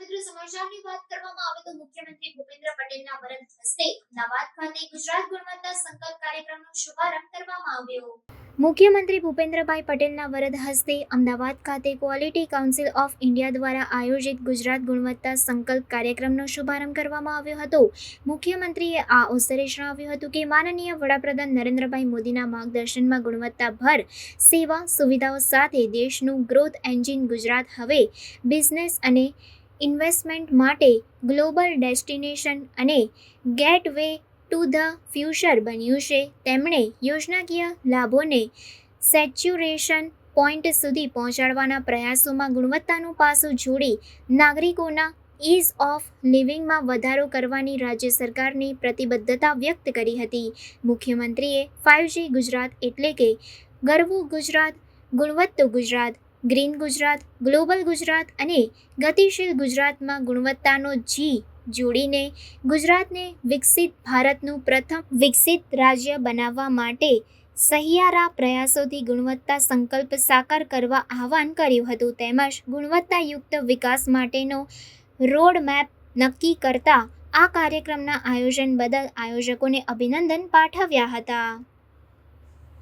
મિત્રો, સમાચારની વાત કરવામાં આવે તો મુખ્યમંત્રી ભૂપેન્દ્ર પટેલના વરદ હસ્તે અમદાવાદ ખાતે ગુજરાત ગુણવત્તા સંકલ્પ કાર્યક્રમનો શુભારંભ કરવામાં આવ્યો. મુખ્યમંત્રી ભૂપેન્દ્રભાઈ પટેલના વરદ હસ્તે અમદાવાદ ખાતે ક્વોલિટી કાઉન્સિલ ઓફ ઇન્ડિયા દ્વારા આયોજિત ગુજરાત ગુણવત્તા સંકલ્પ કાર્યક્રમનો શુભારંભ કરવામાં આવ્યો હતો. મુખ્યમંત્રીએ આ અવસરે જણાવ્યું હતું કે, માનનીય વડાપ્રધાન નરેન્દ્રભાઈ મોદીના માર્ગદર્શનમાં ગુણવત્તાભર સેવા સુવિધાઓ સાથે દેશનું ગ્રોથ એન્જિન ગુજરાત હવે બિઝનેસ અને ઇન્વેસ્ટમેન્ટ માટે ગ્લોબલ ડેસ્ટિનેશન અને ગેટવે ટુ ધ ફ્યુચર બન્યું છે. તેમણે યોજનાકીય લાભોને સેચ્યુરેશન પોઈન્ટ સુધી પહોંચાડવાના પ્રયાસોમાં ગુણવત્તાનું પાસું જોડી નાગરિકોના ઇઝ ઓફ લિવિંગમાં વધારો કરવાની રાજ્ય સરકારની પ્રતિબદ્ધતા વ્યક્ત કરી હતી. મુખ્યમંત્રીએ ફાઇવજી ગુજરાત એટલે કે ગરવું ગુજરાત, ગુણવત્તો ગુજરાત ગ્રીન ગુજરાત, ગ્લોબલ ગુજરાત અને ગતિશીલ ગુજરાતમાં ગુણવત્તાનો જી જોડીને ગુજરાતને વિકસિત ભારતનું પ્રથમ વિકસિત રાજ્ય બનાવવા માટે સહિયારા પ્રયાસોથી ગુણવત્તા સંકલ્પ સાકાર કરવા આહવાન કર્યું હતું. તેમજ ગુણવત્તાયુક્ત વિકાસ માટેનો રોડ મેપ નક્કી કરતા આ કાર્યક્રમના આયોજન બદલ આયોજકોને અભિનંદન પાઠવ્યા હતા.